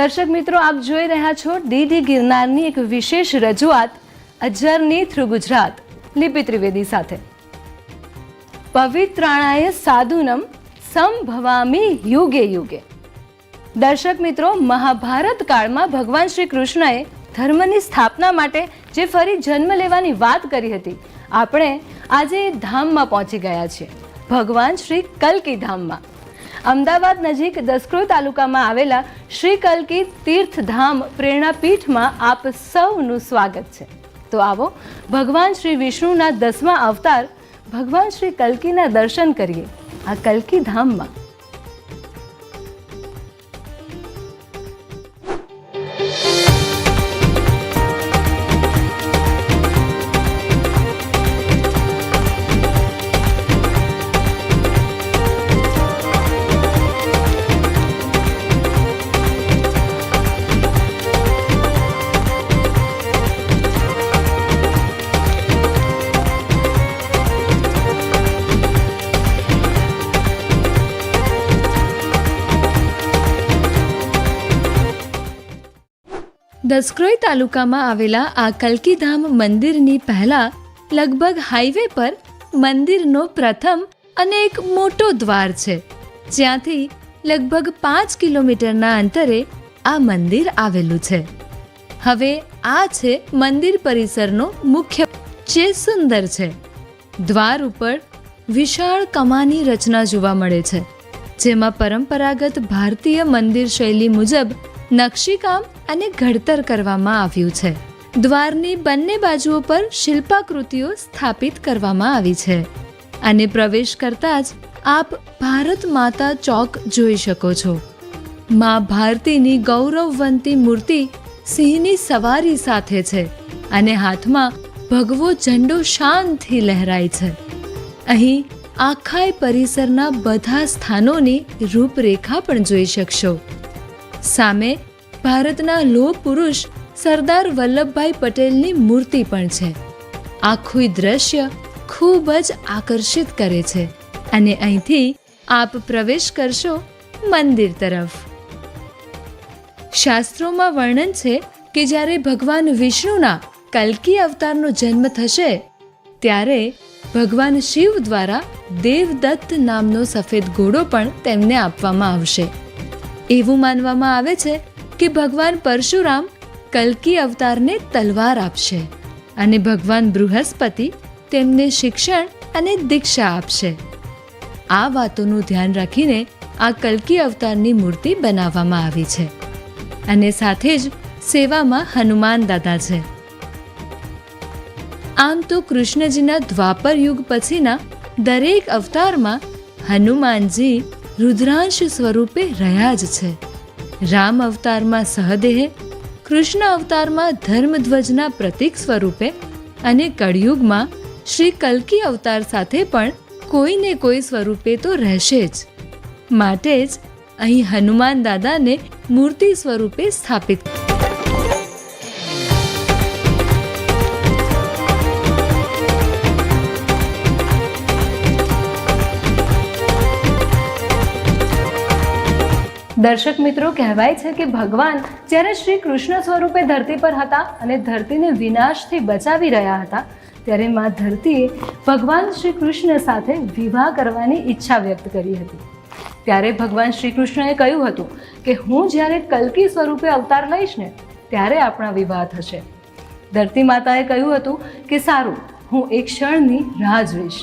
દર્શક મિત્રો, આપ જોઈ રહ્યા છો ડીડી ગિરનારની એક વિશેષ રજૂઆત અજરની થ્રુ ગુજરાત, લિપિ ત્રિવેદી સાથે. પવિત્રાણાય સાધુનમ સંભવામી યુગે યુગે. દર્શક મિત્રો, મહાભારત કાળમાં ભગવાન શ્રી કૃષ્ણએ ધર્મની સ્થાપના માટે જે ફરી જન્મ લેવાની વાત કરી હતી, આપણે આજે એ ધામમાં પહોંચી ગયા છીએ. ભગવાન શ્રી કલ્કી ધામમાં અમદાવાદ નજીક દસક્રોઈ તાલુકામાં આવેલા શ્રી કલ્કી તીર્થધામ પ્રેરણાપીઠમાં આપ સૌનું સ્વાગત છે. તો આવો, ભગવાન શ્રી વિષ્ણુના દસમા અવતાર, ભગવાન શ્રી કલ્કીના દર્શન કરીએ. આ કલકી ધામમાં દસક્રોઈ તાલુકામાં આવેલા આ કલ્કીધામ મંદિરની પહેલા લગભગ હાઈવે પર મંદિરનો પ્રથમ અને એક મોટો દ્વાર છે. જ્યાંથી લગભગ પાંચ કિલોમીટરના અંતરે આ મંદિર આવેલું છે. હવે આ છે મંદિર પરિસરનો મુખ્ય જે સુંદર છે. દ્વાર ઉપર વિશાળ કમાની રચના જોવા મળે છે, જેમાં પરંપરાગત ભારતીય મંદિર શૈલી મુજબ નકશીકામ અને ઘડતર કરવામાં આવ્યું છે. દ્વારની બંને બાજુઓ પર શિલ્પાકૃતિઓ સ્થાપિત કરવામાં આવી છે. અને પ્રવેશ કરતાં જ આપ ભારત માતા ચોક જોઈ શકો છો. મા ભારતીની ગૌરવવંતી મૂર્તિ સિંહની સવારી સાથે છે અને હાથમાં ભગવો ઝંડો શાનથી લહેરાય છે. અહીં આખાય પરિસરના બધા સ્થાનોની રૂપરેખા પણ જોઈ શકશો. સામે ભારતના લોહ પુરુષ સરદાર વલ્લભભાઈ પટેલની મૂર્તિ પણ છે. આખું દ્રશ્ય ખૂબ જ આકર્ષિત કરે છે અને અહીંથી આપ પ્રવેશ કરશો મંદિર તરફ. શાસ્ત્રોમાં વર્ણન છે કે જ્યારે ભગવાન વિષ્ણુના કલ્કી અવતારનો જન્મ થશે, ત્યારે ભગવાન શિવ દ્વારા દેવદત્ત નામનો સફેદ ઘોડો પણ તેમને આપવામાં આવશે. એવું માનવામાં આવે છે કે ભગવાન પરશુરામ કલ્કી અવતારને તલવાર આપશે અને ભગવાન બૃહસ્પતિ તેમને શિક્ષણ અને દીક્ષા આપશે. આ વાતોનું ધ્યાન રાખીને આ કલ્કી અવતારની મૂર્તિ બનાવવામાં આવી છે અને સાથે જ સેવામાં હનુમાન દાદા છે. આમ તો કૃષ્ણજીના દ્વાપર યુગ પછીના દરેક અવતારમાં હનુમાનજી રુદ્રાંશ સ્વરૂપે રહ્યા જ છે. રામ અવતારમાં સહદેહે, કૃષ્ણ અવતારમાં ધર્મધ્વજના પ્રતીક સ્વરૂપે અને કળિયુગમાં શ્રી કલ્કી અવતાર સાથે પણ કોઈને કોઈ સ્વરૂપે તો રહેશે જ. માટે જ અહીં હનુમાન દાદાને મૂર્તિ સ્વરૂપે સ્થાપિત દર્શક મિત્રો, કહેવાય છે કે ભગવાન જ્યારે શ્રી કૃષ્ણ સ્વરૂપે ધરતી પર હતા અને ધરતીને વિનાશથી બચાવી રહ્યા હતા, ત્યારે મા ધરતીએ ભગવાન શ્રી કૃષ્ણ સાથે વિવાહ કરવાની ઈચ્છા વ્યક્ત કરી હતી. ત્યારે ભગવાન શ્રી કૃષ્ણએ કહ્યું હતું કે, હું જ્યારે કલ્કી સ્વરૂપે અવતાર લઈશ ને, ત્યારે આપણા વિવાહ થશે. ધરતી માતાએ કહ્યું હતું કે, સારું, હું એક ક્ષણની રાહ જોઈશ.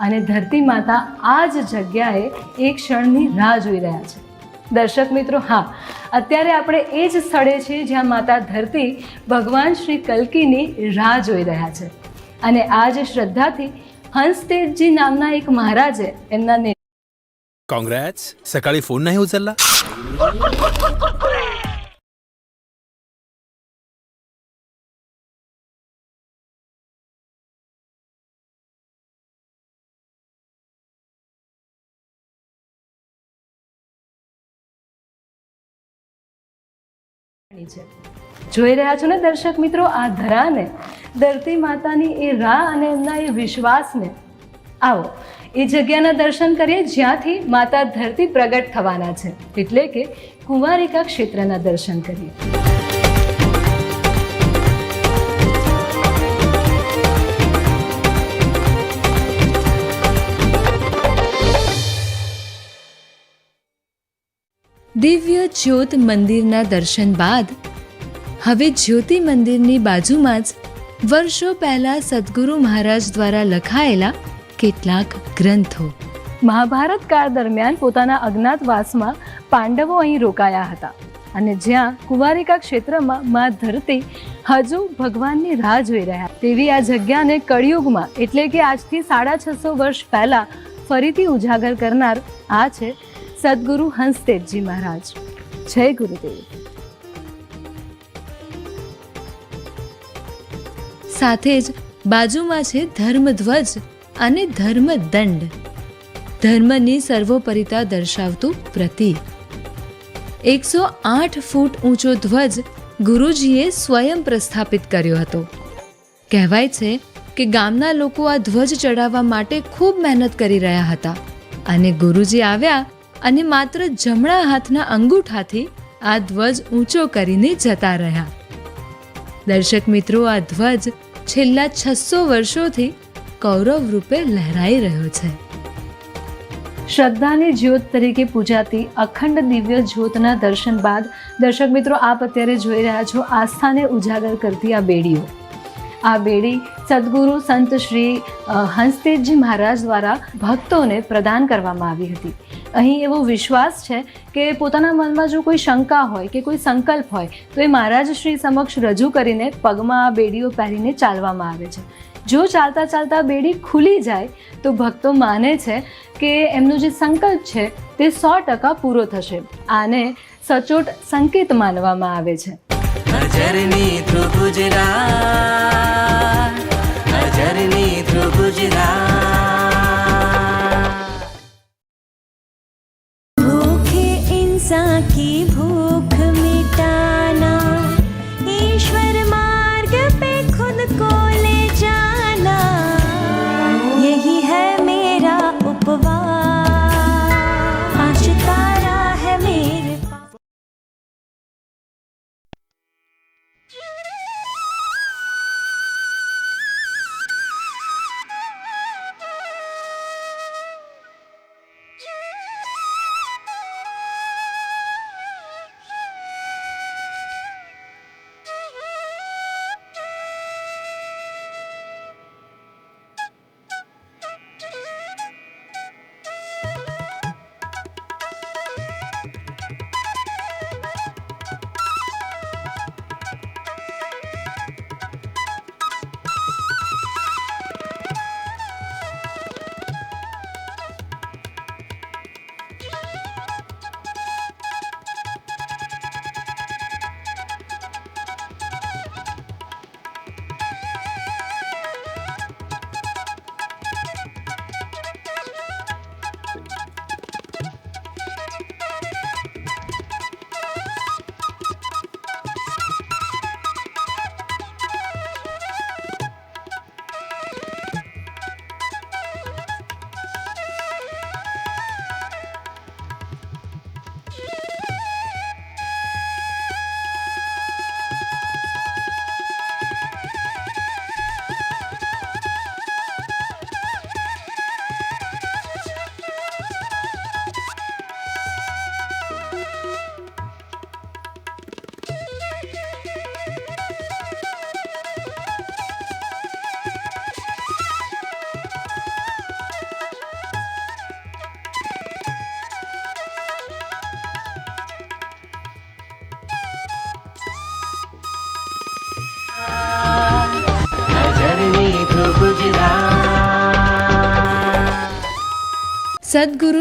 અને ધરતી માતા આ જ જગ્યાએ એક ક્ષણની રાહ જોઈ રહ્યા છે. દર્શક મિત્રો, હા. અત્યારે આપણે એ જ સ્થળે છીએ જ્યાં માતા ધરતી ભગવાન શ્રી કલ્કીની રાહ જોઈ રહ્યા છે. અને આ જ શ્રદ્ધાથી હંસદેવજી નામના એક મહારાજે એમના કોંગ્રેસ સકાळी ફોન નહીં ઉચલલા? રહી છે. જોઈ રહ્યા છો ને દર્શક મિત્રો આ ધરાને? ધરતી માતાની એ રાહ અને એમના એ વિશ્વાસને. આવો, એ જગ્યાના દર્શન કરીએ જ્યાંથી માતા ધરતી પ્રગટ થવાના છે. એટલે કે કુંવારિકા ક્ષેત્રના દર્શન કરીએ. દિવ્ય જ્યોત મંદિરના દર્શન બાદ, હવે જ્યોતિ મંદિરની બાજુમાં જ વર્ષો પહેલા સદગુરુ મહારાજ દ્વારા લખાયેલા કેટલાક ગ્રંથો. મહાભારત કાળ દરમિયાન પોતાના અજ્ઞાતવાસમાં પાંડવો અહીં રોકાયા હતા અને જ્યાં કુંવારિકા ક્ષેત્રમાં મા ધરતી હજુ ભગવાનની રાહ જોઈ રહ્યા. તેવી આ જગ્યાને કળિયુગમાં એટલે કે આજથી સાડા છસો વર્ષ પહેલા ફરીથી ઉજાગર કરનાર આ છે સદગુરુ હંસદેવજી મહારાજ. જય ગુરુદેવ. સાથે જ બાજુમાં છે ધર્મધ્વજ અને ધર્મદંડ. ધર્મની સર્વોપરિતા દર્શાવતું પ્રતીક. એકસો આઠ ફૂટ ઊંચો ધ્વજ ગુરુજીએ સ્વયં પ્રસ્થાપિત કર્યો હતો. કહેવાય છે કે ગામના લોકો આ ધ્વજ ચડાવવા માટે ખૂબ મહેનત કરી રહ્યા હતા અને ગુરુજી આવ્યા અને માત્ર જમણા હાથના અંગૂઠાથી આ ધ્વજ ઊંચો કરીને જતા રહ્યા. દર્શક મિત્રો આ ધ્વજ છેલ્લા છસો વર્ષોથી કૌરવ રૂપે લહેરાઈ રહ્યો છે. શ્રદ્ધાની જ્યોત તરીકે પૂજાતી અખંડ દિવ્ય જ્યોતના દર્શન બાદ દર્શક મિત્રો આપ અત્યારે જોઈ રહ્યા છો આસ્થાને ઉજાગર કરતી આ બેડીઓ. આ બેડી સદગુરુ સંત શ્રી અ, મહારાજ દ્વારા ભક્તોને પ્રદાન કરવામાં આવી હતી. અહીં એવો વિશ્વાસ છે કે પોતાના મનમાં જો કોઈ શંકા હોય કે કોઈ સંકલ્પ હોય, તો એ મહારાજ શ્રી સમક્ષ રજૂ કરીને પગમાં આ બેડીઓ પહેરીને ચાલવામાં આવે છે. જો ચાલતા ચાલતા બેડી ખુલી જાય, તો ભક્તો માને છે કે એમનો જે સંકલ્પ છે તે સો ટકા પૂરો થશે. આને સચોટ સંકેત માનવામાં આવે છે.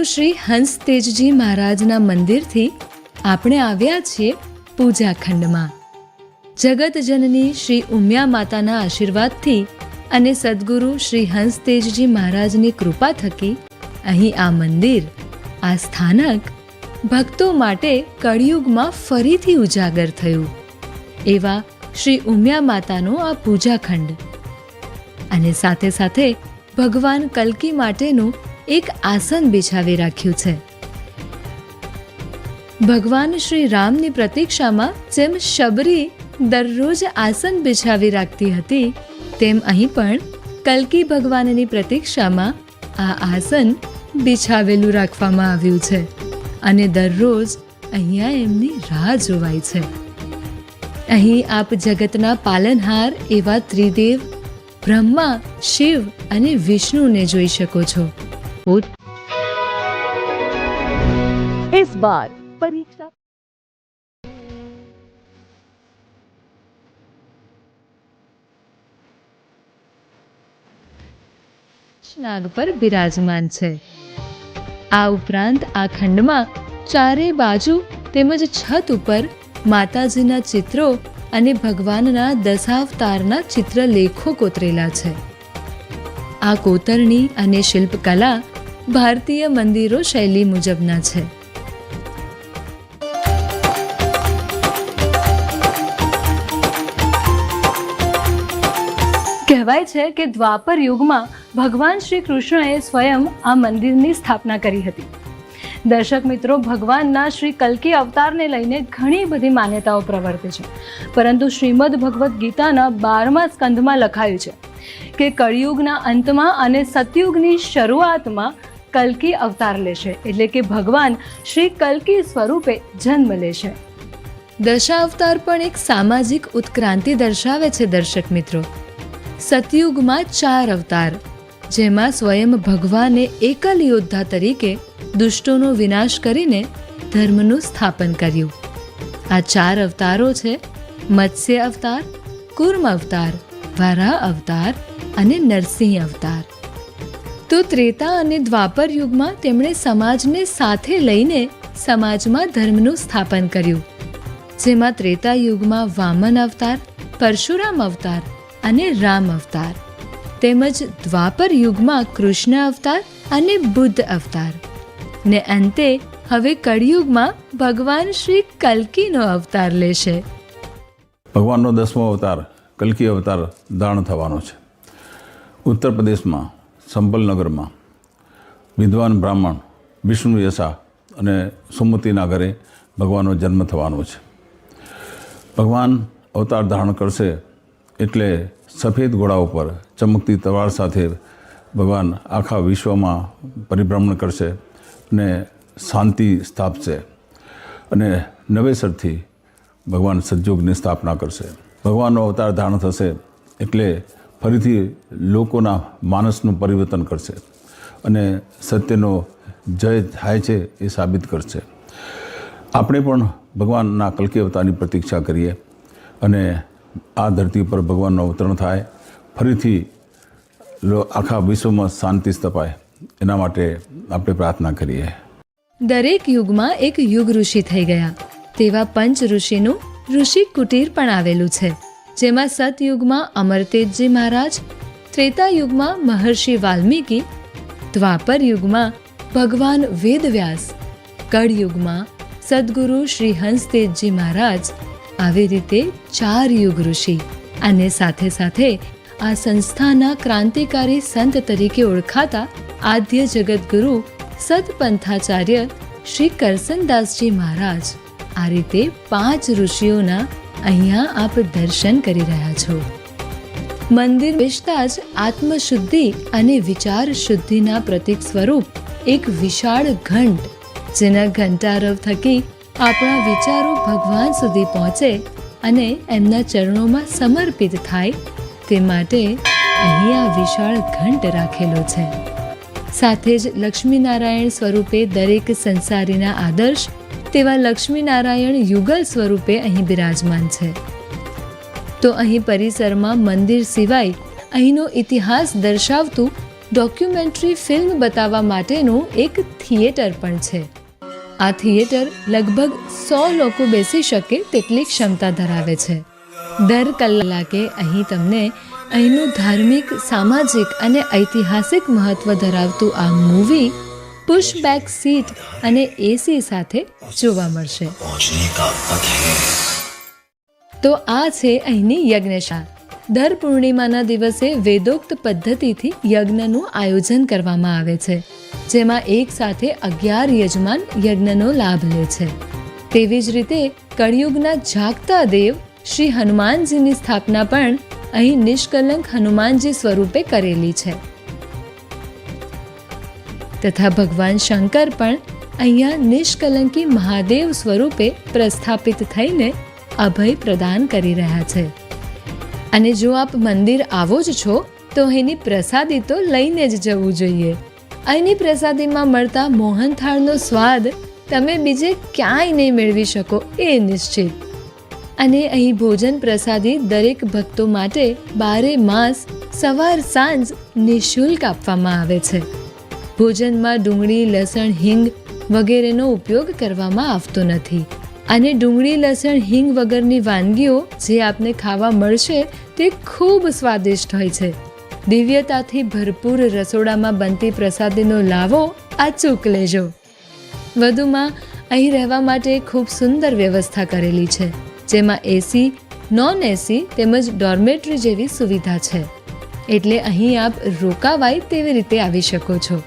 શ્રી હંસ તેજજી મહારાજના મંદિરથી આપણે આવ્યા છીએ પૂજાખંડમાં. જગતજનની શ્રી ઉમિયા માતાના આશીર્વાદથી અને સદગુરુ શ્રી હંસ તેજજી મહારાજની કૃપા થકી અહીં આ મંદિર, આ સ્થાનક ભક્તો માટે કળિયુગમાં ફરીથી ઉજાગર થયું. એવા શ્રી ઉમિયા માતાનો આ પૂજાખંડ. અને સાથે સાથે ભગવાન કલ્કી માટેનું એક આસન બિછાવી રાખ્યું છે. ભગવાન શ્રી રામની પ્રતીક્ષામાં જેમ શબરી દરરોજ આસન બિછાવી રાખતી હતી, તેમ અહીં પણ કલ્કી ભગવાનની પ્રતીક્ષામાં આ આસન બિછાવેલું રાખવામાં આવ્યું છે અને દરરોજ અહીંયા એમની રાહ જોવાય છે. અહીં આપ જગતના પાલનહાર એવા ત્રિદેવ, બ્રહ્મા, શિવ અને વિષ્ણુને જોઈ શકો છો. પોત इस बार परीक्षा નાગ પર બિરાજમાન છે આ ઉપરાંત આ ખંડમાં ચારે બાજુ તેમજ છત ઉપર માતાજીના ચિત્રો અને ભગવાનના દશાવતારના ચિત્રલેખો કોતરેલા છે આ કોતરણી અને શિલ્પકલા ભારતીય મંદિરો શૈલી મુજબના છે. કહેવાય છે કે દ્વાપર યુગમાં ભગવાન શ્રી કૃષ્ણએ સ્વયં આ મંદિરની સ્થાપના કરી હતી. દર્શક મિત્રો, ભગવાનના શ્રી કલ્કી અવતારને લઈને ઘણી બધી માન્યતાઓ પ્રવર્તે છે. પરંતુ શ્રીમદ ભગવદ્ ગીતાના બારમા સ્કંધમાં લખાયું છે કે કળિયુગના અંતમાં અને સતયુગની શરૂઆતમાં કલ્કી અવતાર લેશે એટલે કે ભગવાન શ્રી કલ્કી સ્વરૂપે જન્મ લે લેશે દશાવતાર પણ એક સામાજિક ઉત્ક્રાંતિ દર્શાવે છે દર્શક મિત્રો. સતયુગમાં ચાર અવતાર, જેમાં સ્વયં ભગવાને એકલ યોદ્ધા તરીકે દુષ્ટોનો વિનાશ કરીને ધર્મનું સ્થાપન કર્યું. આ ચાર અવતારો છે મત્સ્ય અવતાર, કુર્મ અવતાર, વરાહ અવતાર અને નરસિંહ અવતાર. તો ત્રેતા અને દ્વાપર યુગમાં તેમણે સમાજને સાથે લઈને સમાજમાં ધર્મનું સ્થાપન કર્યું. જેમાં ત્રેતા યુગમાં વામન અવતાર, પરશુરામ અવતાર અને રામ અવતાર. તેમજ દ્વાપર યુગમાં કૃષ્ણ અવતાર અને બુદ્ધ અવતાર. ને અંતે હવે કળિયુગમાં ભગવાન શ્રી કલ્કીનો અવતાર લેશે. ભગવાનનો દસમો અવતાર, કલ્કી અવતાર ધારણ થવાનો છે. ઉત્તર પ્રદેશમાં સંબલનગરમાં વિદ્વાન બ્રાહ્મણ વિષ્ણુ યશા અને સુમતિના ઘરે ભગવાનનો જન્મ થવાનો છે. ભગવાન અવતાર ધારણ કરશે એટલે સફેદ ઘોડા ઉપર ચમકતી તલવાર સાથે ભગવાન આખા વિશ્વમાં પરિભ્રમણ કરશે અને શાંતિ સ્થાપશે અને નવેસરથી ભગવાન સદયોગની સ્થાપના કરશે. ભગવાનનો અવતાર ધારણ થશે એટલે ફરીથી લોકોના માનસનું પરિવર્તન કરશે અને સત્યનો જય થાય છે એ સાબિત કરશે. આપણે પણ ભગવાનના કલકી અવતારની પ્રતીક્ષા કરીએ અને આ ધરતી પર ભગવાનનો અવતરણ થાય, ફરીથી આખા વિશ્વમાં શાંતિ સ્થપાય, એના માટે આપણે પ્રાર્થના કરીએ. દરેક યુગમાં એક યુગ ઋષિ થઈ ગયા, તેવા પંચ ઋષિનું ઋષિ કુટીર પણ આવેલું છે. જેમાં સતયુગમાં અમરતેજજી મહારાજ ત્રેતા યુગમાં મહર્ષિ વાલ્મીકી દ્વાપર યુગમાં ભગવાન વેદવ્યાસ, કળયુગમાં સદગુરુ શ્રી હંસતેજજી મહારાજ, આવી રીતે ચાર યુગ ઋષિ અને સાથે સાથે આ સંસ્થાના ક્રાંતિકારી સંત તરીકે ઓળખાતા આદ્ય જગતગુરુ સતપંથાચાર્ય શ્રી કરસનદાસજી મહારાજ આ રીતે પાંચ ઋષિઓના અહીંયા આપ દર્શન કરી રહ્યા છો. મંદિર બેસતા જ આત્મશુદ્ધિ અને વિચાર શુદ્ધિના પ્રતીક સ્વરૂપ એક વિશાળ ઘંટ, જેના ઘંટારવ થકી આપણા વિચારો ભગવાન સુધી પહોંચે અને એમના ચરણોમાં સમર્પિત થાય, તે માટે અહીં આ વિશાળ ઘંટ રાખેલો છે. સાથે જ લક્ષ્મીનારાયણ સ્વરૂપે દરેક સંસારીના આદર્શ તેવા લક્ષ્મીનારાયણ યુગલ સ્વરૂપે અહીં બિરાજમાન છે. તો અહીં પરિસરમાં મંદિર સિવાય અહીંનો ઇતિહાસ દર્શાવતું ડોક્યુમેન્ટરી ફિલ્મ બતાવવા માટેનું એક થિયેટર પણ છે. આ થિયેટર લગભગ સો લોકો બેસી શકે તેટલી ક્ષમતા ધરાવે છે. દર કલાકે અહીં તમને અહીંનું ધાર્મિક, સામાજિક અને ઐતિહાસિક મહત્વ ધરાવતું આ મૂવી પુશબેક સીટ અને એસી સાથે જોવા મળશે. તો આ છે અહીંની યજ્ઞશાળા. દર પૂર્ણિમાના દિવસે વેદોક્ત પદ્ધતિથી યજ્ઞનું આયોજન કરવામાં આવે છે, જેમાં એક સાથે અગિયાર યજમાન યજ્ઞનો લાભ લે છે. તેવી જ રીતે કળિયુગના જાગતા દેવ શ્રી હનુમાનજીની સ્થાપના પણ અહીં નિષ્કલંક હનુમાનજી સ્વરૂપે કરેલી છે. તથા ભગવાન શંકર પણ અહીંયા નિષ્કલંકી મહાદેવ સ્વરૂપે પ્રસ્થાપિત થઈને અભય પ્રદાન કરી રહ્યા છે. અને જો આપ મંદિર આવો જ છો, તો અહીંની પ્રસાદી તો લઈને જ જવું જોઈએ. અહીંની પ્રસાદીમાં મળતા મોહનથાળનો સ્વાદ તમે બીજે ક્યાંય નહીં મેળવી શકો એ નિશ્ચિત. અને અહીં ભોજન પ્રસાદી દરેક ભક્તો માટે બારે માસ, સવાર સાંજ નિઃશુલ્ક આપવામાં આવે છે. ભોજનમાં ડુંગળી, લસણ, હિંગ વગેરેનો ઉપયોગ કરવામાં આવતો નથી. અને ડુંગળી, લસણ, હિંગ વગરની વાનગીઓ જે આપને ખાવા મળશે તે ખૂબ સ્વાદિષ્ટ હોય છે. દિવ્યતાથી ભરપૂર રસોડામાં બનતી પ્રસાદીનો લાવો અચૂક લેજો. વધુમાં, અહીં રહેવા માટે ખૂબ સુંદર વ્યવસ્થા કરેલી છે, જેમાં એસી નોન એસી તેમજ ડોર્મેટરી જેવી સુવિધા છે. એટલે અહીં આપ રોકાવાય તેવી રીતે આવી શકો છો.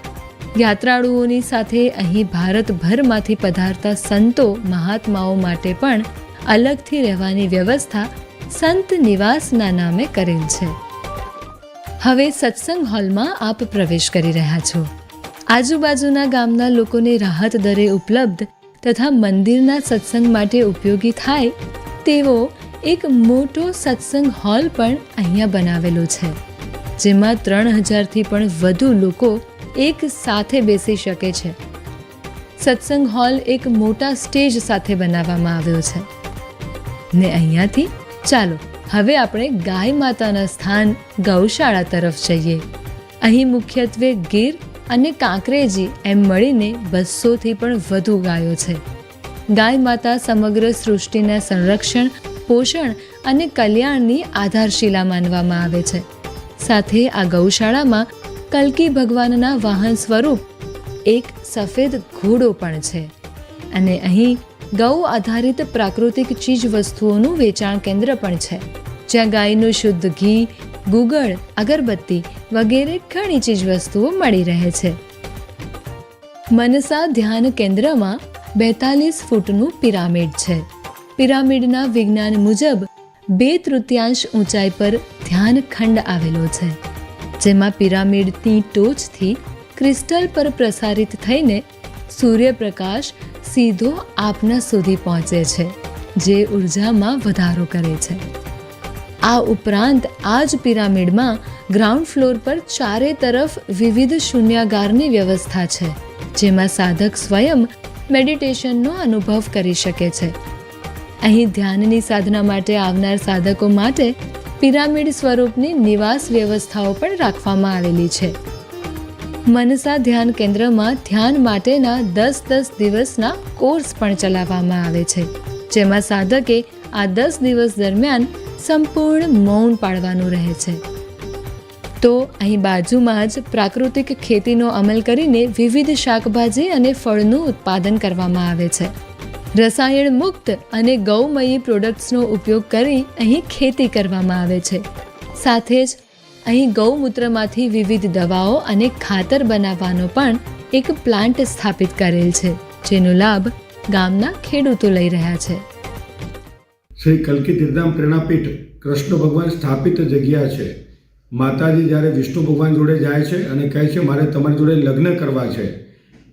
યાત્રાળુઓની સાથે અહીં ભારતભરમાંથી પધારતા સંતો મહાત્માઓ માટે પણ અલગથી રહેવાની વ્યવસ્થા સંત નિવાસના નામે કરેલ છે. હવે સત્સંગ હોલમાં આપ પ્રવેશ કરી રહ્યા છો. આજુબાજુના ગામના લોકોને રાહત દરે ઉપલબ્ધ તથા મંદિરના સત્સંગ માટે ઉપયોગી થાય તેવો એક મોટો સત્સંગ હોલ પણ અહીંયા બનાવેલો છે, જેમાં ત્રણ હજારથી પણ વધુ લોકો એક સાથે બેસી શકે છે. સત્સંગ હોલ એક મોટા સ્ટેજ સાથે બનાવવામાં આવ્યો છે. ને અહીંયાથી ચાલો, હવે આપણે ગાય માતાના સ્થાન ગૌશાળા તરફ જઈએ. અહીં મુખ્યત્વે ગીર અને કાંકરેજી એમ મળીને બસોથી પણ વધુ ગાયો છે. ગાય માતા સમગ્ર સૃષ્ટિના સંરક્ષણ, પોષણ અને કલ્યાણની આધારશિલા માનવામાં આવે છે. સાથે આ ગૌશાળામાં કલ્કી ભગવાનના વાહન સ્વરૂપ એક સફેદ ઘોડો પણ છે. અને અહીં ગૌ આધારિત પ્રાકૃતિક ચીજ વસ્તુઓનું વેચાણ કેન્દ્ર પણ છે. જ્યાં ગાયનું શુદ્ધ ઘી, ગુગળ, અગરબત્તી વગેરે ઘણી ચીજ વસ્તુઓ મળી રહે છે. મનસા ધ્યાન કેન્દ્રમાં બેતાલીસ ફૂટનું પિરામિડ છે. પિરામિડના વિજ્ઞાન મુજબ બે તૃતીયાંશ ઊંચાઈ પર ધ્યાન ખંડ આવેલો છે. જેમાં પિરામિડની ટોચથી ક્રિસ્ટલ પર પ્રસારિત થઈને સૂર્યપ્રકાશ સીધો આપના સુધી પહોંચે છે, જે ઉર્જામાં વધારો કરે છે. આ ઉપરાંત આ જ પિરામિડમાં ગ્રાઉન્ડ ફ્લોર પર ચારે તરફ વિવિધ શૂન્યાગારની વ્યવસ્થા છે, જેમાં સાધક સ્વયં મેડિટેશનનો અનુભવ કરી શકે છે. અહીં ધ્યાનની સાધના માટે આવનાર સાધકો માટે પિરામિડ સ્વરૂપની નિવાસ વ્યવસ્થાઓ પણ રાખવામાં આવેલી છે. મનસા ધ્યાન કેન્દ્રમાં ધ્યાન માટેના દસ દસ દિવસના કોર્સ પણ ચલાવવામાં આવે છે, જેમાં સાધકે આ દસ દિવસ દરમિયાન સંપૂર્ણ મૌન પાળવાનું રહે છે. તો અહીં બાજુમાં જ પ્રાકૃતિક ખેતીનો અમલ કરીને વિવિધ શાકભાજી અને ફળનું ઉત્પાદન કરવામાં આવે છે. રસાયણ મુક્ત અને ગૌમયી પ્રોડક્ટ્સનો ઉપયોગ કરી અહીં ખેતી કરવામાં આવે છે. સાથે જ અહીં ગૌમૂત્રમાંથી વિવિધ દવાઓ અને ખાતર બનાવવાનો પણ એક પ્લાન્ટ સ્થાપિત કરેલ છે, જેનો લાભ ગામના ખેડૂતો લઈ રહ્યા છે. શ્રી કલકી તીર્ધામ પ્રેરણાપીઠ કૃષ્ણ ભગવાન સ્થાપિત જગ્યા છે. માતાજી જ્યારે વિષ્ણુ ભગવાન જોડે જાય છે અને કહે છે, મારે તમારી જોડે લગ્ન કરવા છે.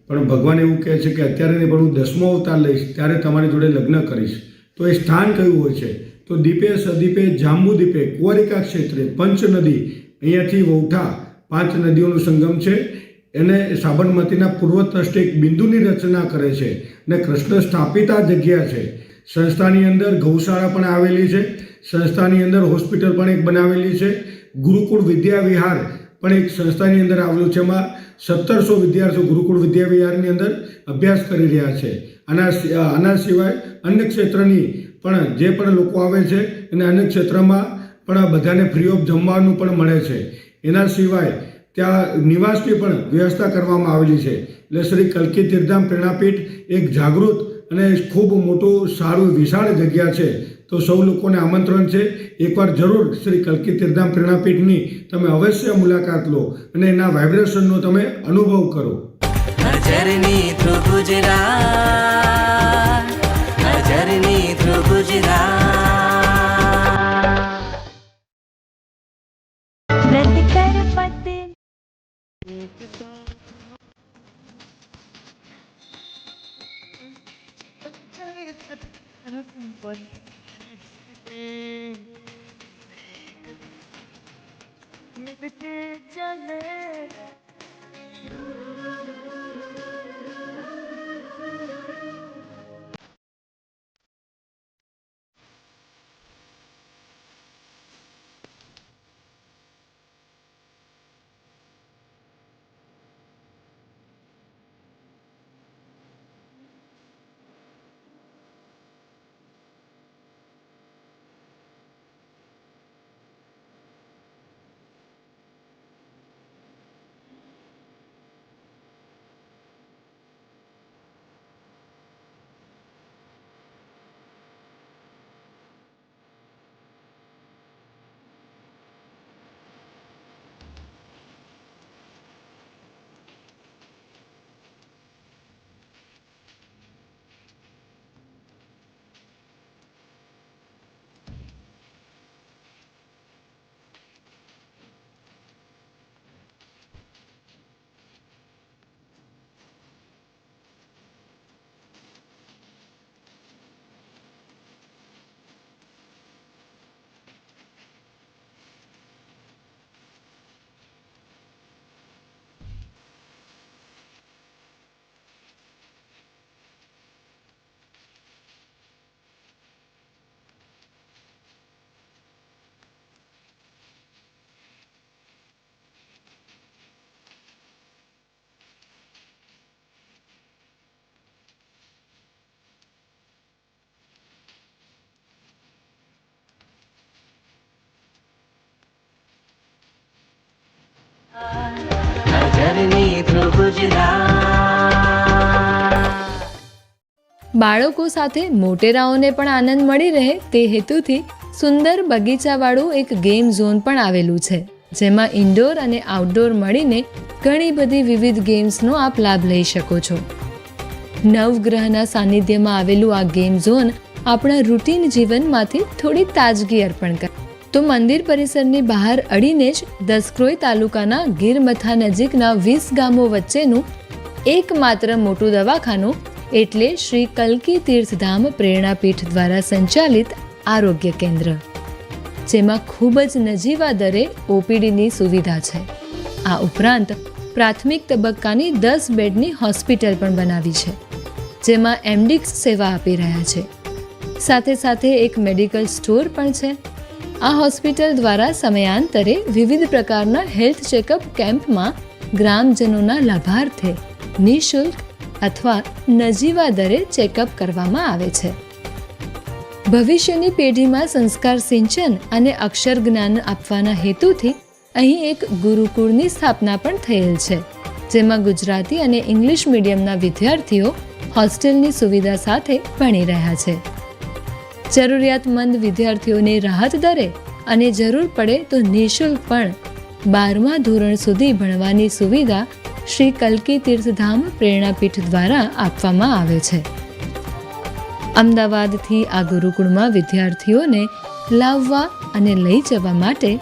પણ ભગવાન એવું કહે છે કે અત્યારે નહીં, પણ હું દસમો અવતાર લઈશ, ત્યારે તમારી જોડે લગ્ન કરીશ. તો એ સ્થાન કયું હોય છે? તો દીપે, સદીપે જાંબુદીપે કુંવરિકા ક્ષેત્રે, પંચ નદી. અહીંયાથી વૌઠા, પાંચ નદીઓનો સંગમ છે. એને સાબરમતીના પૂર્વ તષ્ટે એક બિંદુની રચના કરે છે અને કૃષ્ણ સ્થાપિત આ જગ્યા છે. સંસ્થાની અંદર ગૌશાળા પણ આવેલી છે. સંસ્થાની અંદર હોસ્પિટલ પણ એક બનાવેલી છે. ગુરુકુળ વિદ્યા વિહાર પણ એક સંસ્થાની અંદર આવેલું છે, એમાં સત્તરસો વિદ્યાર્થીઓ ગુરુકુળ વિદ્યાવિહારની અંદર અભ્યાસ કરી રહ્યા છે. આના આના સિવાય અન્ય ક્ષેત્રની પણ જે પણ લોકો આવે છે અને અન્ય ક્ષેત્રમાં પણ બધાને ફ્રી ઓફ જમવાનું પણ મળે છે. એના સિવાય ત્યાં નિવાસની પણ વ્યવસ્થા કરવામાં આવેલી છે. એટલે શ્રી કલ્કી તીર્ધામ પ્રેરણાપીઠ એક જાગૃત અને ખૂબ મોટું સારું વિશાળ જગ્યા છે. તો સૌ લોકોને આમંત્રણ છે એકવાર જરૂર શ્રી કલકી તીર્ધામ પ્રેરણાપીઠની તમે અવશ્ય મુલાકાત લો અને એના વાઇબ્રેશનનો તમે અનુભવ કરો. A journey through Gujarat. व्रत कर બાળકો સાથે મોટેરાઓને પણ આનંદ મળી રહે તે હેતુથી સુંદર બગીચાવાળું એક ગેમ ઝોન પણ આવેલું છે, જેમાં ઇન્ડોર અને આઉટડોર મળીને ઘણી બધી વિવિધ ગેમ્સનો આપ લાભ લઈ શકો છો. નવગ્રહના સાનિધ્યમાં આવેલું આ ગેમ ઝોન આપણા રૂટીન જીવનમાંથી થોડી તાજગી અર્પણ કરે. તો મંદિર પરિસરની બહાર અડીને જ દસક્રોઈ તાલુકાના ગીરમથા નજીકના વીસ ગામો વચ્ચેનું એકમાત્ર મોટું દવાખાનું એટલે શ્રી કલ્કી તીર્થધામ પ્રેરણાપીઠ દ્વારા સંચાલિત આરોગ્ય કેન્દ્ર, જેમાં ખૂબ જ નજીવા દરે ઓપીડીની સુવિધા છે. આ ઉપરાંત પ્રાથમિક તબક્કાની દસ બેડની હોસ્પિટલ પણ બનાવી છે, જેમાં એમડીક્સ સેવા આપી રહ્યા છે. સાથે સાથે એક મેડિકલ સ્ટોર પણ છે આ હોસ્પિટલ દ્વારા સમયાંતરે વિવિધ પ્રકારના હેલ્થ ચેકઅપ કેમ્પમાં ગ્રામજનોના લાભાર્થે નિઃશુલ્ક અથવા નજીવા દરે ચેકઅપ કરવામાં આવે છે. ભવિષ્યની પેઢીમાં સંસ્કાર સિંચન અને અક્ષર જ્ઞાન આપવાના હેતુથી અહીં એક ગુરુકુળની સ્થાપના પણ થયેલ છે, જેમાં ગુજરાતી અને ઇંગ્લિશ મીડિયમના વિદ્યાર્થીઓ હોસ્ટેલની સુવિધા સાથે ભણી રહ્યા છે. જરૂરિયાતમંદ વિદ્યાર્થીઓને રાહત દરે અને જરૂર પડે તો નિઃશુલ્ક પણ. બારમા ધોરણ સુધી ભણવાની સુવિધા શ્રી કલ્કી તીર્થધામ પ્રેરણાપીઠ દ્વારા આપવામાં આવે છે. અમદાવાદથી આ ગુરુકુળમાં વિદ્યાર્થીઓને લાવવા અને લઈ જવા માટે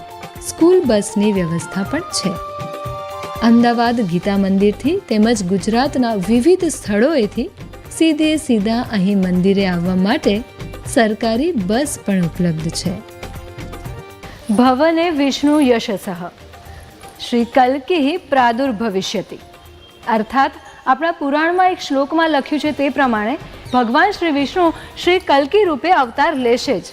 સ્કૂલ બસની વ્યવસ્થા પણ છે. અમદાવાદ ગીતા મંદિરથી તેમજ ગુજરાતના વિવિધ સ્થળોએથી સીધે સીધા અહીં મંદિરે આવવા માટે સરકારી બસ પણ ઉપલબ્ધ છે. ભવને વિષ્ણુ યશસઃ શ્રી કલ્કી પ્રાદુર્ભવિષ્યતિ અર્થાત, આપણા પુરાણમાં એક શ્લોકમાં લખ્યું છે તે પ્રમાણે, ભગવાન શ્રી વિષ્ણુ શ્રી કલ્કી રૂપે અવતાર લેશે જ.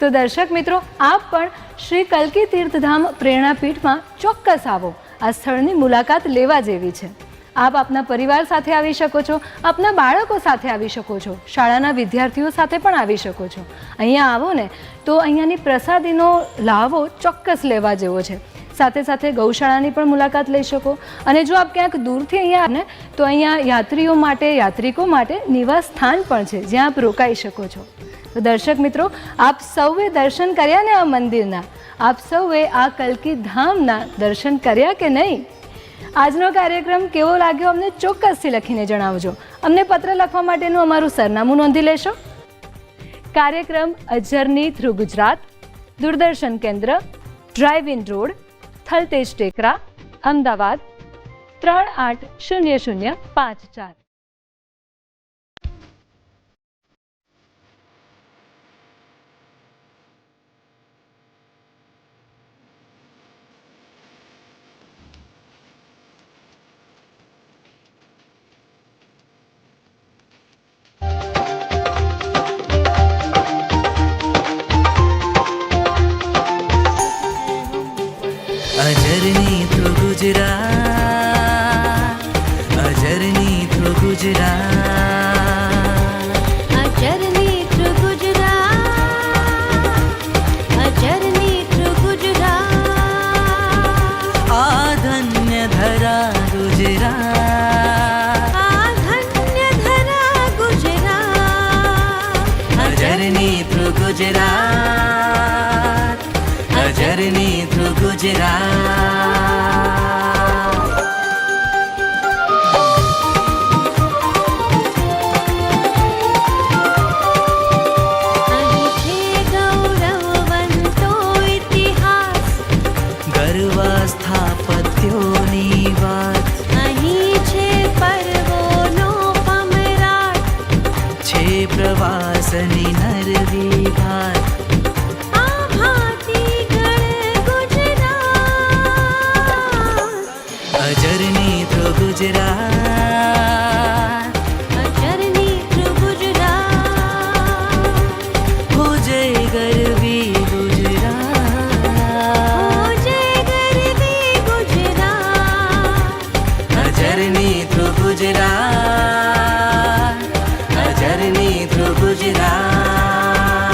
તો દર્શક મિત્રો, આપ પણ શ્રી કલ્કી તીર્થધામ પ્રેરણાપીઠમાં ચોક્કસ આવો. આ સ્થળની મુલાકાત લેવા જેવી છે. આપ આપના પરિવાર સાથે આવી શકો છો, આપના બાળકો સાથે આવી શકો છો, શાળાના વિદ્યાર્થીઓ સાથે પણ આવી શકો છો. અહીંયા આવો ને તો અહીંયાની પ્રસાદીનો લાવો ચોક્કસ લેવા જેવો છે. સાથે સાથે ગૌશાળાની પણ મુલાકાત લઈ શકો. અને જો આપ ક્યાંક દૂરથી અહીંયા ને, તો અહીંયા યાત્રીઓ માટે, યાત્રિકો માટે નિવાસ સ્થાન પણ છે, જ્યાં આપ રોકાઈ શકો છો. તો દર્શક મિત્રો, આપ સૌએ દર્શન કર્યા ને આ મંદિરના? આપ સૌએ આ કલ્કી ધામના દર્શન કર્યા કે નહીં? આજનો કાર્યક્રમ કેવો લાગ્યો અમને ચોક્કસથી લખીને જણાવજો. અમને પત્ર લખવા માટેનું અમારું સરનામું નોંધી લેશો. કાર્યક્રમ અજરની થ્રુ ગુજરાત, દૂરદર્શન કેન્દ્ર drive in road, Thaltej Tekra, Ahmedabad, ત્રણ આઠ શૂન્ય શૂન્ય પાંચ ચાર.